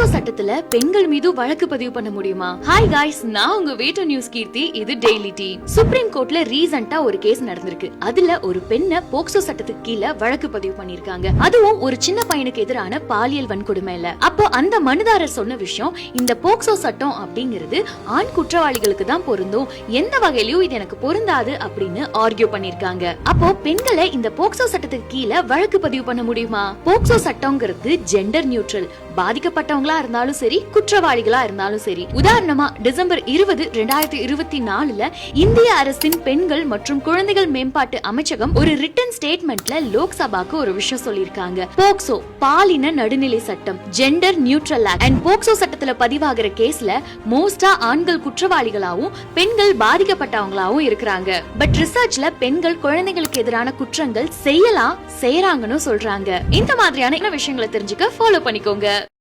POCSO சட்டத்துல பெண்கள் மீது வழக்கு பதிவு பண்ண முடியுமா? ஹாய் காய்ஸ் நான் உங்க வீட்டு நியூஸ் கீர்த்தி இது டெய்லி டீ சுப்ரீம் கோர்ட்ல ரீசெண்டா ஒரு கேஸ் நடந்திருக்கு. அதுல ஒரு பெண்ண போக்சோ சட்டத்துக்கு கீழே வழக்கு பதிவு பண்ணிருக்காங்க அதுவும் ஒரு சின்ன பையனுக்கு எதிரான பாலியல் வன்கொடுமை இல்ல. அப்போ அந்த மனுதாரர் சொன்ன விஷயம் இந்த போக்சோ சட்டம் அப்படிங்கிறது ஆண் குற்றவாளிகளுக்கு தான் பொருந்தும். எந்த வகையிலயும் இது எனக்கு பொருந்தாது அப்படின்னு ஆர்கியூ பண்ணிருக்காங்க அப்போ பெண்களை இந்த போக்சோ சட்டத்துக்கு கீழே வழக்கு பதிவு பண்ண முடியுமா? போக்சோ சட்டம்ங்கிறது ஜெண்டர் நியூட்ரல் பாதிக்கப்பட்டவங்களா இருந்தாலும் சரி குற்றவாளிகளா இருந்தாலும் சரி. உதாரணமா டிசம்பர் இருபது ரெண்டாயிரத்தி இருபத்தி நாலுல இந்திய அரசின் பெண்கள் மற்றும் குழந்தைகள் மேம்பாட்டு அமைச்சகம் ஒரு ரிட்டன் ஸ்டேட்மெண்ட்ல லோக்சபாக்கு ஒரு விஷயம் சொல்லியிருக்காங்க. போக்சோ பாலின நடுநிலை சட்டம் gender neutral act and POCSO சட்டத்துல பதிவாகிற கேஸ்ல மோஸ்டா ஆண்கள் குற்றவாளிகளாவும் பெண்கள் பாதிக்கப்பட்டவங்களாவும் இருக்கிறாங்க. பட் ரிசர்ச்ல பெண்கள் குழந்தைகளுக்கு எதிரான குற்றங்கள் செய்யலாம் செய்யறாங்கன்னு சொல்றாங்க. இந்த மாதிரியான விஷயங்களை தெரிஞ்சுக்க ஃபாலோ பண்ணிக்கோங்க.